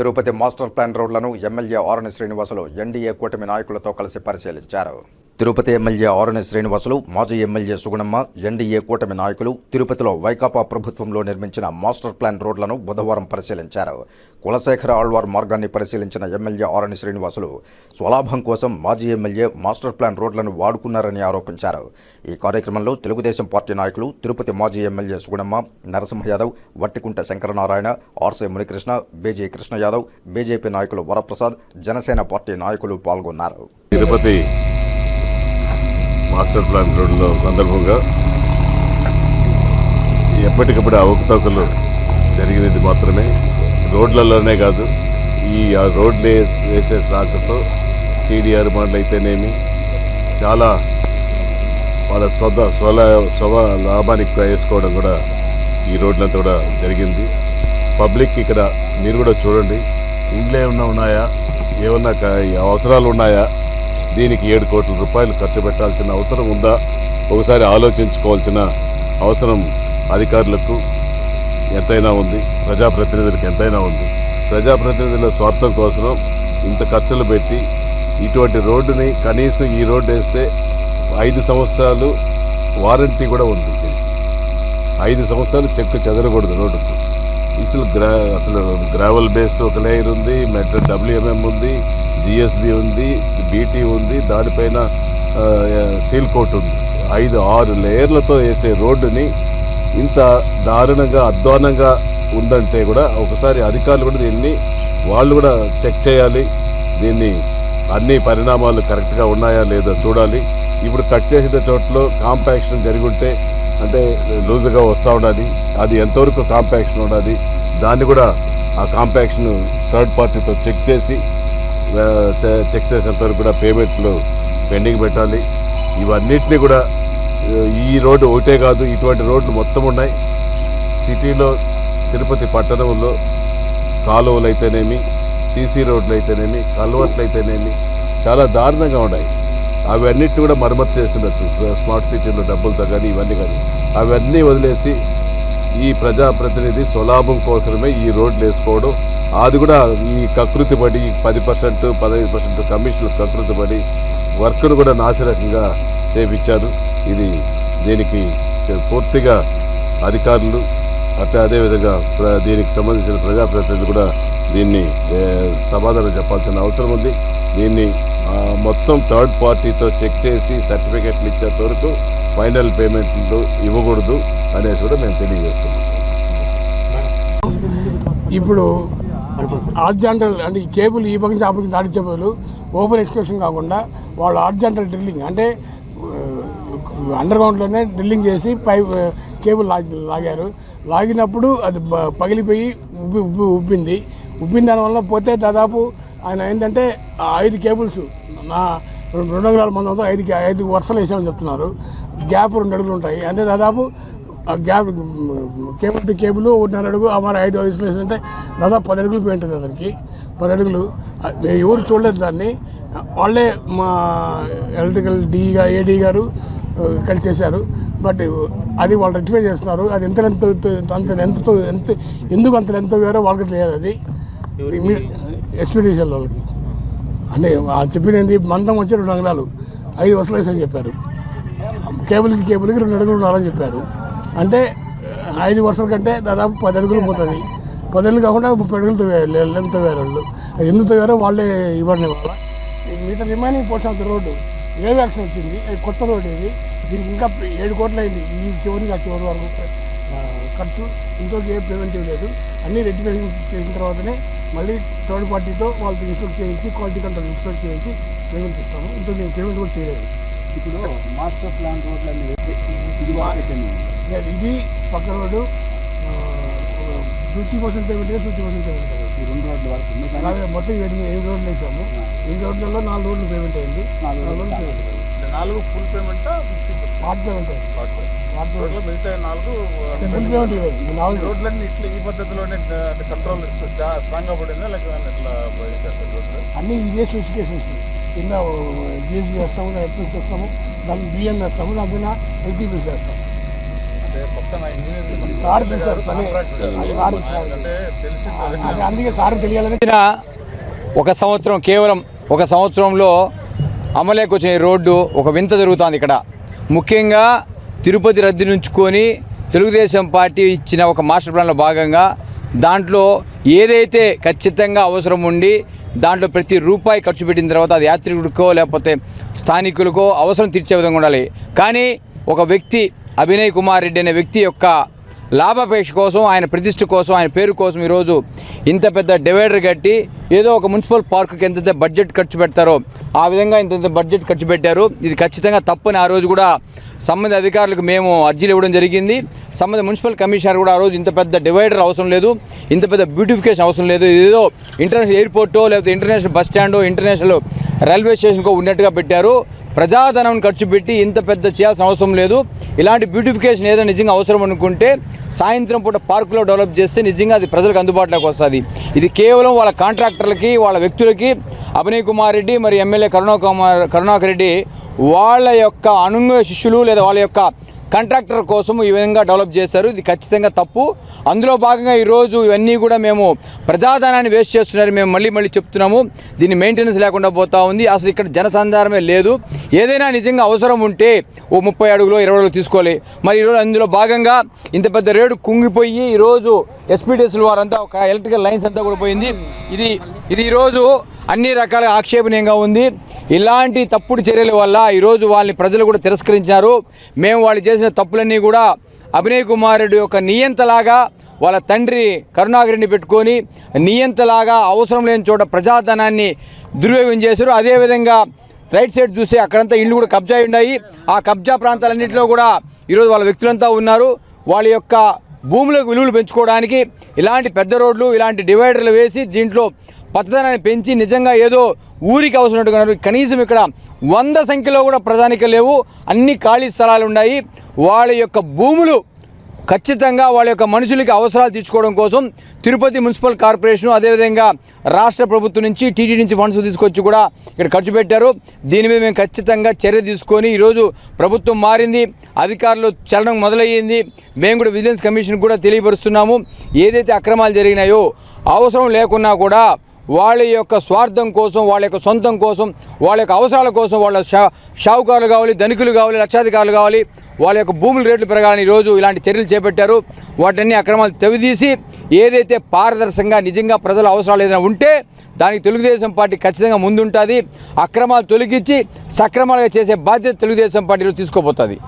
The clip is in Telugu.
తిరుపతి మాస్టర్ ప్లాన్ రోడ్లను ఎమ్మెల్యే ఆరణి శ్రీనివాసులు ఎన్డీఏ కూటమి నాయకులతో కలిసి పరిశీలించారు. తిరుపతి ఎమ్మెల్యే ఆరణి శ్రీనివాసులు మాజీ ఎమ్మెల్యే సుగుణమ్మ ఎన్డీఏ కూటమి నాయకులు తిరుపతిలో వైకాపా ప్రభుత్వంలో నిర్మించిన మాస్టర్ ప్లాన్ రోడ్లను బుధవారం పరిశీలించారు. కులశేఖర ఆళ్వార్ మార్గాన్ని పరిశీలించిన ఎమ్మెల్యే ఆరణి శ్రీనివాసులు స్వలాభం కోసం మాజీ ఎమ్మెల్యే మాస్టర్ ప్లాన్ రోడ్లను వాడుకున్నారని ఆరోపించారు. ఈ కార్యక్రమంలో తెలుగుదేశం పార్టీ నాయకులు తిరుపతి మాజీ MLA Sugunamma Narasimha Yadav Vattikunta Shankaranarayana RC Munikrishna BJ Krishna Yadav BJP నాయకులు వరప్రసాద్ జనసేన పార్టీ నాయకులు పాల్గొన్నారు. తిరుపతి మాస్టర్ ప్లాన్ రోడ్లో సందర్భంగా ఎప్పటికప్పుడు అవకతవకలు జరిగినది మాత్రమే. రోడ్లలోనే కాదు ఈ ఆ రోడ్లు వేసే శాఖతో టీడీఆర్ మోడల్ అయితేనేమి చాలా వాళ్ళ స్వద స్వల స్వ లాభానికి వేసుకోవడం కూడా ఈ రోడ్లంతా కూడా జరిగింది. పబ్లిక్ ఇక్కడ మీరు కూడా చూడండి. ఇండ్లు ఏమన్నా ఉన్నాయా? ఏమన్నా అవసరాలు ఉన్నాయా? దీనికి ఏడు కోట్ల రూపాయలు ఖర్చు పెట్టాల్సిన అవసరం ఉందా? ఒకసారి ఆలోచించుకోవాల్సిన అవసరం అధికారులకు ఎంతైనా ఉంది ప్రజాప్రతినిధులకు ఎంతైనా ఉంది. ప్రజాప్రతినిధుల స్వార్థం కోసం ఇంత ఖర్చులు పెట్టి ఇటువంటి రోడ్డుని కనీసం ఈ రోడ్డు వేస్తే ఐదు సంవత్సరాలు వారంటీ కూడా ఉంది. ఐదు సంవత్సరాలు చెక్కు చెదరకూడదు రోడ్డుకు. అసలు గ్రా అసలు గ్రావెల్ బేస్ ఒక లేయర్ ఉంది మెట్రో డబ్ల్యూఎంఎం ఉంది జిఎస్బి ఉంది బీటీ ఉంది దానిపైన సీల్ కోట్ ఉంది. ఐదు ఆరు లేయర్లతో వేసే రోడ్డుని ఇంత దారుణంగా అధ్వానంగా ఉందంటే కూడా ఒకసారి అధికారులు కూడా దీన్ని వాళ్ళు కూడా చెక్ చేయాలి. దీన్ని అన్ని పరిణామాలు కరెక్ట్గా ఉన్నాయా లేదో చూడాలి. ఇప్పుడు కట్ చేసిన చోట్ల కాంపాక్షన్ జరిగి ఉంటే అంటే లూజుగా వస్తూ ఉండాలి. అది ఎంతవరకు కాంపాక్షన్ ఉండాలి? దాన్ని కూడా ఆ కాంపాక్షన్ థర్డ్ పార్టీతో చెక్ చేసి చెక్ చేసేంత కూడా పేమెంట్లు పెండింగ్ పెట్టాలి. ఇవన్నిటిని కూడా ఈ రోడ్డు ఒకటే కాదు ఇటువంటి రోడ్లు మొత్తం ఉన్నాయి. సిటీలో తిరుపతి పట్టణంలో కాలువలు అయితేనేమి సీసీ రోడ్లు అయితేనేమి కల్వర్ట్లు అయితేనేమి చాలా దారుణంగా ఉన్నాయి. అవన్నిటిని కూడా మరమ్మతు చేస్తుండొచ్చు స్మార్ట్ సిటీలో డబ్బులతో కానీ ఇవన్నీ కానీ. అవన్నీ వదిలేసి ఈ ప్రజాప్రతినిధి స్వలాభం కోసమే ఈ రోడ్లు వేసుకోవడం. అది కూడా ఈ కకృతి పడి పది పర్సెంట్ పదహైదు పర్సెంట్ కమిషన్లు కకృతి పడి వర్క్ను కూడా నాసిరకంగా చేపించారు. ఇది దీనికి పూర్తిగా అధికారులు అట్లా అదేవిధంగా ప్ర- దీనికి సంబంధించిన ప్రజాప్రతినిధులు కూడా దీన్ని సమాధానం చెప్పాల్సిన అవసరం ఉంది. దీన్ని మొత్తం థర్డ్ పార్టీతో చెక్ చేసి సర్టిఫికెట్లు ఇచ్చేంత వరకు ఫైనల్ పేమెంట్లు ఇవ్వకూడదు అనేసి కూడా మేము తెలియజేస్తున్నాం. ఇప్పుడు ఆర్జాంటల్ అంటే ఈ కేబుల్ ఈ పక్క నుంచి ఆ పక్కన దాటించే బదులు ఓపెన్ ఎక్స్ప్రెషన్ కాకుండా వాళ్ళు ఆర్జాంటల్ డ్రిల్లింగ్ అంటే అండర్ గ్రౌండ్లోనే డ్రిల్లింగ్ చేసి పైప్ కేబుల్ లాగి లాగారు. లాగినప్పుడు అది పగిలిపోయి ఉబ్బి ఉబ్బి ఉబ్బింది. ఉబ్బిన దానివల్ల పోతే దాదాపు ఆయన ఏంటంటే ఐదు కేబుల్స్ నా రెండు రెండు వందల మంది ఐదు ఐదు వరుసలు వేసామని చెప్తున్నారు. గ్యాప్ రెండు అడుగులు ఉంటాయి. అంటే దాదాపు ఆ గ్యాప్ కేబుల్ టు కేబుల్ ఒకటిన్నర అడుగు మరి ఐదు వయసులు అంటే దాదాపు పది అడుగులు పోయి ఉంటుంది అతనికి. పది అడుగులు. ఎవరు చూడలేదు దాన్ని. వాళ్ళే మా ఎలక్ట్రికల్ డి ఏడీ గారు కలిసి చేశారు. బట్ అది వాళ్ళు రెక్టిఫై చేస్తున్నారు. అది ఎంత ఎంత అంత ఎంత ఎందుకు అంత ఎంత వేరో వాళ్ళకి తెలియదు అది. ఎక్స్పీరియన్స్ వాళ్ళకి. అంటే వాళ్ళు చెప్పింది మందం వచ్చి రెండు అంగళాలు ఐదు వసలు వేసని చెప్పారు. కేబుల్కి కేబుల్కి రెండు అడుగులు ఉండాలని చెప్పారు. అంటే ఐదు వర్షాల కంటే దాదాపు పది అడుగులు పోతుంది. పది అడుగులు కాకుండా ముప్పై అడుగులు తవ్వారు లెంత్ అది ఎందుకు తవ్వారో వాళ్ళే ఇవ్వండి వాళ్ళ మిగతా remaining portion of the road. A vaccine వచ్చింది? కొత్త రోడ్డు ఇది? దీనికి ఇంకా ఏడు కోట్లు అయింది ఈ చివరికి ఆ చివరి వరకు ఖర్చు. ఇంకోటి ఏ ప్రివెంటివ్ లేదు అన్నీ రెడ్డి చేసిన తర్వాతనే మళ్ళీ థర్డ్ పార్టీతో వాళ్ళతో ఇన్స్పెక్ట్ చేయించి క్వాలిటీ కంట్రోల్ ఇన్స్పెక్ట్ చేయించి పేమెంట్ ఇస్తాము. ఇంకో మేము పేమెంట్ కూడా చేయలేదు. ఇప్పుడు మాస్టర్ ప్లాన్ రోడ్లన్నీ ఇది పక్క road fifty percent payment fifty percent payment. ఈ రెండు రోడ్ల వరకు. అలాగే మొత్తం ఏడు ఏడు రోడ్లు వేసాము. ఏడు రోడ్లలో నాలుగు రోడ్లు పేమెంట్ అయింది. నాలుగు రోడ్లు పేమెంట్ అయింది నాలుగు ఫుల్ పేమెంట్ మిగతా నాలుగు ఫుల్ పేమెంట్ ఇవ్వదు ఈ నాలుగు. రోడ్లన్నీ ఇట్లా ఈ పద్ధతిలోనే అంటే కంట్రోల్ పడిందా లేకపోతే ఇట్లా అన్నీ ఇదే స్పెసిఫికేషన్స్ కింద జిఎస్బీ వేస్తాము ఎలక్ట్రిక్ వేస్తాము దాన్ని బిఎం వేస్తాము దాని పైన ఎల్టీపీ వేస్తాము అందుకే సార్ తెలియాలని ఒక సంవత్సరం కేవలం ఒక సంవత్సరంలో అమలేకి వచ్చిన రోడ్డు ఒక వింత జరుగుతోంది ఇక్కడ. ముఖ్యంగా తిరుపతి రద్దు నుంచుకొని తెలుగుదేశం పార్టీ ఇచ్చిన ఒక మాస్టర్ ప్లాన్లో భాగంగా దాంట్లో ఏదైతే ఖచ్చితంగా అవసరం ఉండి దాంట్లో ప్రతి రూపాయి ఖర్చు పెట్టిన తర్వాత అది యాత్రికుడికో లేకపోతే స్థానికులకో అవసరం తీర్చే విధంగా ఉండాలి. కానీ ఒక వ్యక్తి అభినయ్ కుమార్ రెడ్డి అనే వ్యక్తి యొక్క లాభాపేక్ష కోసం ఆయన ప్రతిష్ట కోసం ఆయన పేరు కోసం ఈరోజు ఇంత పెద్ద డివైడర్ కట్టి ఏదో ఒక మున్సిపల్ పార్కుకి ఎంతైతే బడ్జెట్ ఖర్చు పెడతారో ఆ విధంగా ఇంత బడ్జెట్ ఖర్చు పెట్టారు. ఇది ఖచ్చితంగా తప్పని ఆ రోజు కూడా సంబంధిత అధికారులకు మేము అర్జీలు ఇవ్వడం జరిగింది. సంబంధిత మున్సిపల్ కమిషనర్ కూడా ఆ రోజు ఇంత పెద్ద డివైడర్ అవసరం లేదు ఇంత పెద్ద బ్యూటిఫికేషన్ అవసరం లేదు. ఏదో ఇంటర్నేషనల్ ఎయిర్పోర్టో లేకపోతే ఇంటర్నేషనల్ బస్ స్టాండో ఇంటర్నేషనల్ రైల్వే స్టేషన్కో ఉన్నట్టుగా పెట్టారు. ప్రజాధనం ఖర్చు పెట్టి ఇంత పెద్ద చేయాల్సిన అవసరం లేదు. ఇలాంటి బ్యూటిఫికేషన్ ఏదో నిజంగా అవసరం అనుకుంటే సాయంత్రం పూట పార్కులో డెవలప్ చేస్తే నిజంగా అది ప్రజలకు అందుబాటులోకి వస్తుంది. ఇది కేవలం వాళ్ళ కాంట్రాక్టర్లకి వాళ్ళ వ్యక్తులకి అభినయ్ కుమార్ రెడ్డి మరి ఎమ్మెల్యే కరుణాకుమార్ కరుణాకర్ రెడ్డి వాళ్ళ యొక్క అనుంగ శిష్యులు లేదా వాళ్ళ యొక్క కాంట్రాక్టర్ కోసం ఈ విధంగా డెవలప్ చేశారు. ఇది ఖచ్చితంగా తప్పు. అందులో భాగంగా ఈరోజు ఇవన్నీ కూడా మేము ప్రజాధనాన్ని వేస్ట్ చేస్తున్నారు. మేము మళ్ళీ మళ్ళీ చెప్తున్నాము. దీన్ని మెయింటెనెన్స్ లేకుండా పోతా ఉంది. అసలు ఇక్కడ జనసంధారమే లేదు. ఏదైనా నిజంగా అవసరం ఉంటే ఓ ముప్పై అడుగులో ఇరవై అడుగులు తీసుకోవాలి. మరి ఈరోజు అందులో భాగంగా ఇంత పెద్ద రేటు కుంగిపోయి ఈరోజు ఎస్పీడీఎస్ల వారంతా ఒక ఎలక్ట్రికల్ లైన్స్ అంతా కూడా పోయింది. ఇది ఇది ఈరోజు అన్ని రకాల ఆక్షేపణీయంగా ఉంది. ఇలాంటి తప్పుడు చర్యల వల్ల ఈరోజు వాళ్ళని ప్రజలు కూడా తిరస్కరించారు. మేము వాళ్ళు చేసిన తప్పులన్నీ కూడా అభినయ్ కుమార్ రెడ్డి యొక్క నియంతలాగా వాళ్ళ తండ్రి కరుణాకరెడ్డిని పెట్టుకొని నియంతలాగా అవసరం లేని చోట ప్రజాధనాన్ని దుర్వినియోగం చేశారు. అదేవిధంగా రైట్ సైడ్ చూస్తే అక్కడంతా ఇళ్ళు కూడా కబ్జా ఉన్నాయి. ఆ కబ్జా ప్రాంతాలన్నింటిలో కూడా ఈరోజు వాళ్ళ వ్యక్తులంతా ఉన్నారు. వాళ్ళ యొక్క భూములకు విలువలు పెంచుకోవడానికి ఇలాంటి పెద్ద రోడ్లు ఇలాంటి డివైడర్లు వేసి దీంట్లో పచ్చదనాన్ని పెంచి నిజంగా ఏదో ఊరికి అవసరమైనట్టుగా కనీసం ఇక్కడ వంద సంఖ్యలో కూడా ప్రజానిక లేవు. అన్ని ఖాళీ స్థలాలు ఉన్నాయి. వాళ్ళ యొక్క భూములు ఖచ్చితంగా వాళ్ళ యొక్క మనుషులకి అవసరాలు తీర్చుకోవడం కోసం తిరుపతి మున్సిపల్ కార్పొరేషన్ అదేవిధంగా రాష్ట్ర ప్రభుత్వం నుంచి టీటీ నుంచి ఫండ్స్ తీసుకొచ్చి కూడా ఇక్కడ ఖర్చు పెట్టారు. దీని మీద మేము ఖచ్చితంగా చర్య తీసుకొని ఈరోజు ప్రభుత్వం మారింది. అధికారులు చలనం మొదలయ్యింది. మేము కూడా విజిలెన్స్ కమిషన్ కూడా తెలియపరుస్తున్నాము. ఏదైతే అక్రమాలు జరిగినాయో అవసరం లేకున్నా కూడా వాళ్ళ యొక్క స్వార్థం కోసం వాళ్ళ యొక్క సొంతం కోసం వాళ్ళ యొక్క అవసరాల కోసం వాళ్ళ షా షావుకారులు కావాలి ధనికులు కావాలి లక్షాధికారులు కావాలి వాళ్ళ యొక్క భూముల రేట్లు పెరగాలని ఈరోజు ఇలాంటి చర్యలు చేపట్టారు. వాటన్ని అక్రమాలు తెవిదీసి ఏదైతే పారదర్శకంగా నిజంగా ప్రజల అవసరాలు ఏదైనా ఉంటే దానికి తెలుగుదేశం పార్టీ ఖచ్చితంగా ముందుంటుంది. అక్రమాలు తొలగించి సక్రమాలుగా చేసే బాధ్యత తెలుగుదేశం పార్టీలో తీసుకోబోతుంది.